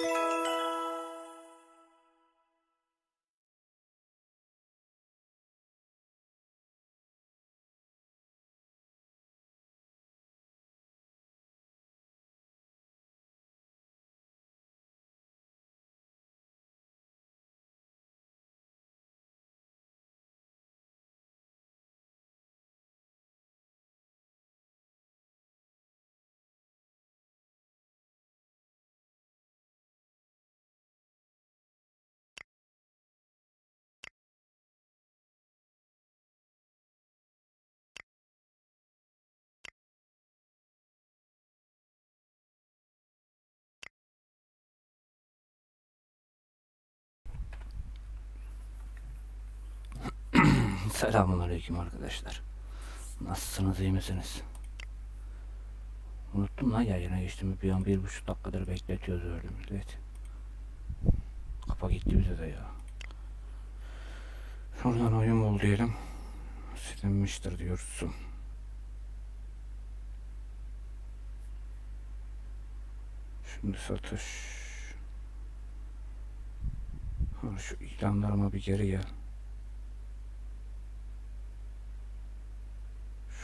Yeah. Selamun Aleyküm arkadaşlar. Nasılsınız iyi misiniz? Unuttum lan yayına geçtiğimi bir an bir buçuk dakikadır bekletiyoruz öyle millet. Kafa gitti bize de ya. Şuradan oyun bul diyelim. Silinmiştir diyoruz. Şimdi satış. Şu ilanlarıma bir geri gel.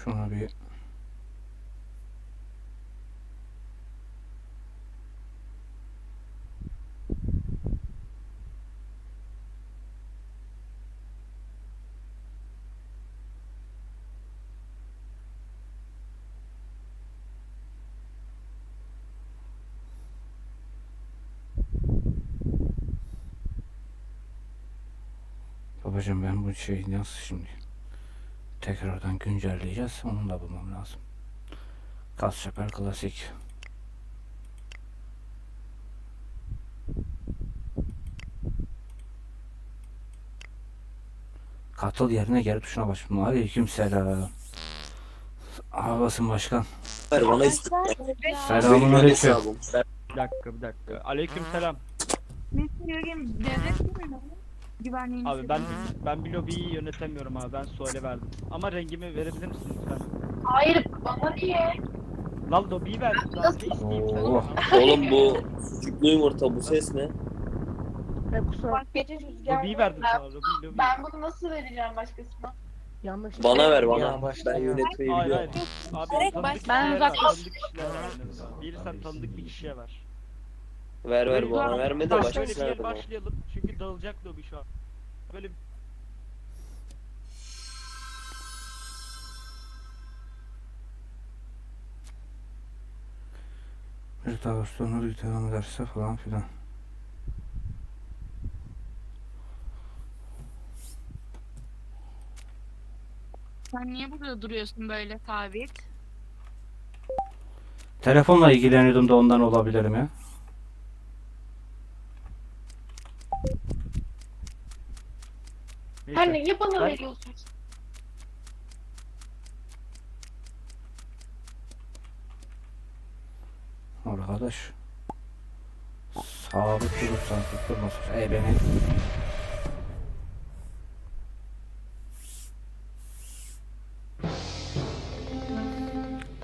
Şuna bir Babacım ben bu şeyi nasıl şimdi tekrardan güncelleyeceğiz. Onu da bulmam lazım. Kas Şakar Klasik. Katıl yerine geri tuşuna basın. Aleyküm selam. Havasın başkan. Ver bana Selamun aleyküm. Bir dakika bir dakika. Aleyküm selam. Metin devlet değil mi? Güvenliğini Abi ben ben bir lobiyi yönetemiyorum abi. Ben suale verdim. Ama rengimi verebilir misin lütfen? Hayır bana niye? Lan lobiyi ne isteyeyim Oo. sana? Oğlum bu sucuklu yumurta bu ses ne? Bak gece rüzgar. Lobiyi verdim sana. Lobi, lobi. Ben bunu nasıl vereceğim başkasına? Yanlış. Bana ver Ya bana. Ben başlıyor. yönetmeyi Hayır biliyorum. hayır. Abi tanıdık ben kişiye ver. uzaklaş- Tanıdık ver. Verirsen tanıdık bir kişiye ver. Ver ver bana bir- verme de bir yer bana. başlayalım. Çünkü dağılacak lobi şu an. Böyle Bir daha sonra devam ederse falan filan. Sen niye burada duruyorsun böyle sabit? Telefonla ilgileniyordum da ondan olabilirim ya. neyse. Anne niye bana Ben- veriyorsun? Arkadaş. Sabit durursan tutturmasın. Ey beni.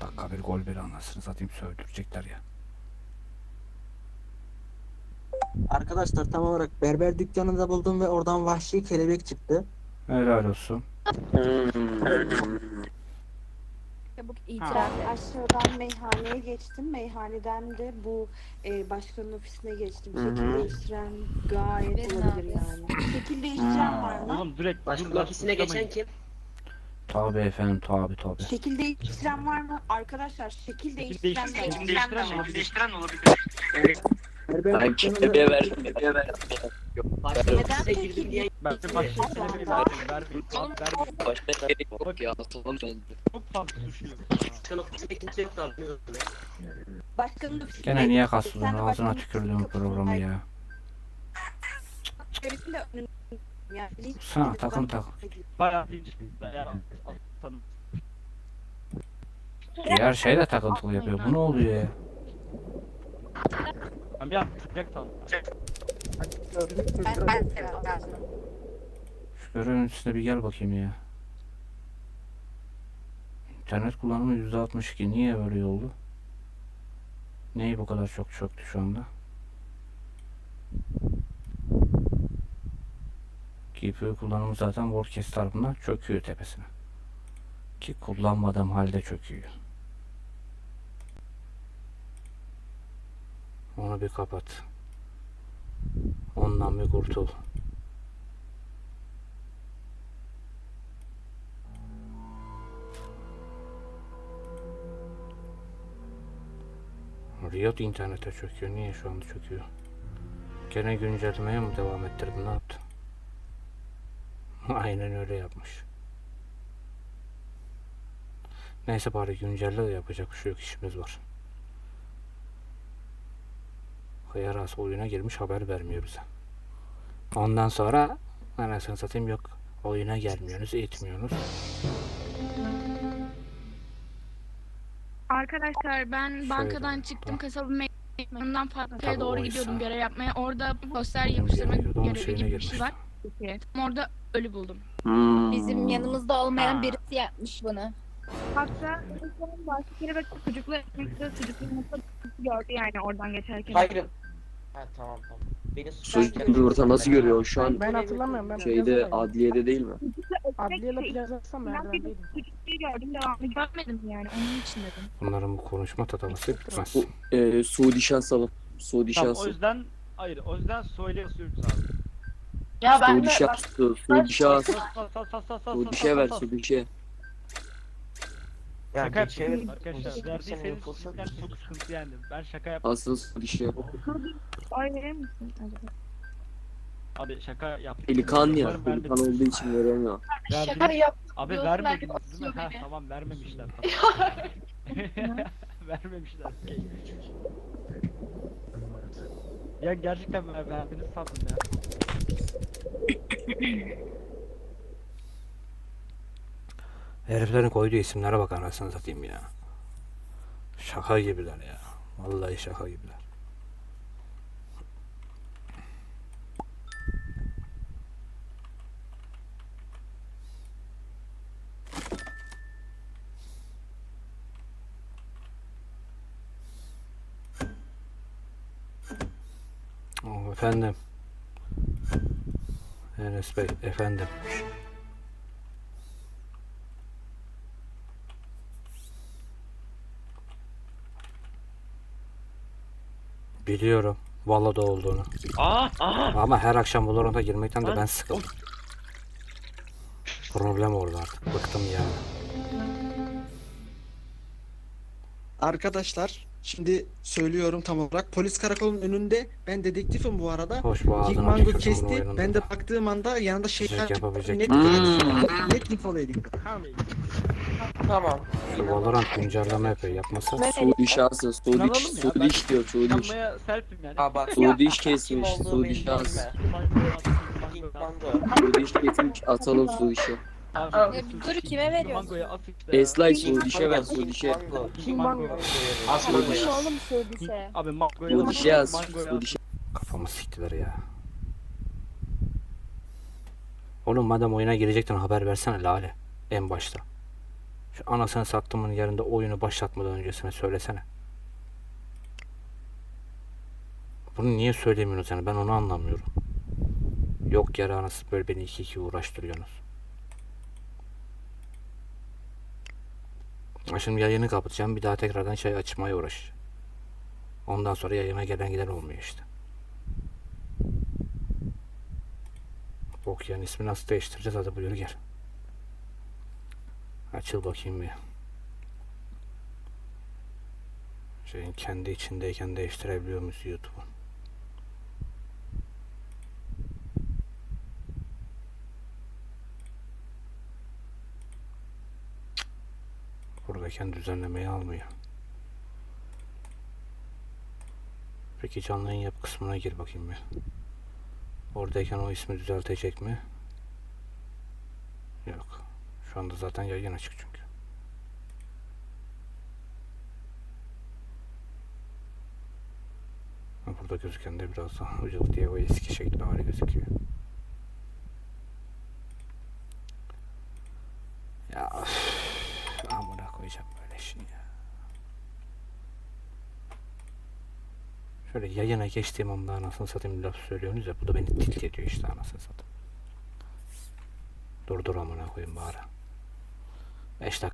Dakika bir gol bir anasını satayım sövdürecekler ya. Arkadaşlar tam olarak berber dükkanında buldum ve oradan vahşi kelebek çıktı. Helal olsun. Çabuk itiraf. Aşağıdan meyhaneye geçtim. Meyhaneden de bu e, başkanın ofisine geçtim. Şekil değiştiren gayet olabilir yani. Şekil değiştiren var mı? Oğlum direkt Başkanın dur ofisine geçen kim? Tabi efendim tabi tabi. Şekil değiştiren var mı? Arkadaşlar şekil değiştiren de değiştiren- var. değiştiren olabilir. Berber Neden peki? Ben başka vermeyin. Başka gerek yok ya. Tamam ben. Çok fazla suçluyum. Gene niye de ağzına başkanın tükürdüğüm programı ya. Yani Sana takım tak. Bayağı tanım. Diğer şey de takıntılı yapıyor. Bu ne oluyor ya? Ben bir an Şu görevin üstüne bir gel bakayım ya. İnternet kullanımı %62. Niye böyle oldu? Neyi bu kadar çok çöktü şu anda? GPU kullanımı zaten WordCast tarafından çöküyor tepesine. Ki kullanmadığım halde çöküyor. Onu bir kapat. Ondan bir kurtul. Riot internete çöküyor. Niye şu anda çöküyor? Gene güncellemeye mi devam ettirdin? Ne yaptın? Aynen öyle yapmış. Neyse bari güncelle de yapacak bir şey yok işimiz var. Hıyaras oyuna girmiş haber vermiyor bize. Ondan sonra anasını satayım yok. Oyuna gelmiyorsunuz, etmiyorsunuz. Arkadaşlar ben bankadan Şöyle, çıktım mekaniğinden fabrikaya Tabii doğru oysa. gidiyordum görev yapmaya. Orada poster yapıştırma görevi gibi bir şey var. Orada ölü buldum. Bizim yanımızda olmayan Ha. birisi yapmış bunu. Hatta başka kere bak çocukla çocukla gördü yani oradan geçerken. Hayır. Ha tamam tamam. Beni Çocuk gibi orta nasıl görüyor şu an? Ben hatırlamıyorum. Ben Şeyde adliyede değil mi? Adliyeyle plazasam Ben bir merdivendeydim. gördüm devamlı görmedim yani onun için dedim. Bunların bu konuşma tatavası bitmez. Bu e, Suudi şans alın. Suudi Tamam o şansı. yüzden hayır o yüzden söyle yazıyoruz abi. Ya Suudi şans. Suudi şans. Sal sal sal sal sal Suudi şey ver. Suudi şey. Ya Şaka yapıyorum arkadaşlar. Verdiyseniz çok sıkıntı yani. Ben şaka yaptım. Asıl Suudi şey. Oy verir misin acaba? Abi şaka yaptım. Pelikan ya. Pelikan olduğu için veremiyor. Şaka yap. Abi Yok, vermediniz vermedi, değil mi? Ha, beni. tamam vermemişler. vermemişler. okey. Ya gerçekten ver, verdiniz sandım ya. Heriflerin koyduğu isimlere bak anasını satayım ya. Şaka gibiler ya. Vallahi şaka gibiler. Oh, efendim. Enes Bey, efendim. Biliyorum. Vallada olduğunu. Aa aha. Ama her akşam Valorant'a girmekten de ben sıkıldım. Problem orada artık. Bıktım yani. Arkadaşlar şimdi söylüyorum tam olarak polis karakolunun önünde ben dedektifim bu arada. Hoş bu ağzını Mango kesti. Ben de baktığım anda yanında şeyler Zevk çıktı. yapabilecek Net, Hmm. net info edildi. Tamam. Valorant güncelleme yapıyor. Yapmasa Suudi şansı. Suudi İnanalım iş. ya, Suudi ben- iş diyor. Suudi iş. Yanmaya selfim yani. Aa bak. Suudi iş kesmiş. Suudi. Mango. Suudi iş kesmiş. Atalım Suudi işi. Abi, Ya, Suudi dur, kime veriyorsun? Mango'ya at işte ya. Suudi işe ver. Suudi işe. Oğlum? Abi Mango'ya Suudi at. işe yaz. Mango'ya Suudi işe. kafamı siktiler ya. Oğlum madem oyuna girecektin haber versene Lale. En başta. Şu anasını sattımın yerinde oyunu başlatmadan öncesine söylesene. Bunu niye söylemiyorsunuz yani ben onu anlamıyorum. Yok yere anası böyle beni iki iki uğraştırıyorsunuz. Şimdi yayını kapatacağım bir daha tekrardan şey açmaya uğraş. Ondan sonra yayına gelen giden olmuyor işte. Bok yani ismi nasıl değiştireceğiz hadi buyur gel. Açıl bakayım bir. Şeyin kendi içindeyken değiştirebiliyor muyuz YouTube'u? Buradayken düzenlemeyi almıyor. Peki canlı yap kısmına gir bakayım bir. Oradayken o ismi düzeltecek mi? Şu anda zaten yayın açık çünkü. Burada gözüken de biraz daha ucuz diye o eski şekli hali gözüküyor. Ya amına koyacağım böyle şey ya. Şöyle yayına geçtiğim anda anasını satayım laf söylüyorsunuz ya bu da beni tilt ediyor işte anasını satayım. Dur dur amına koyayım bari. 5 dakika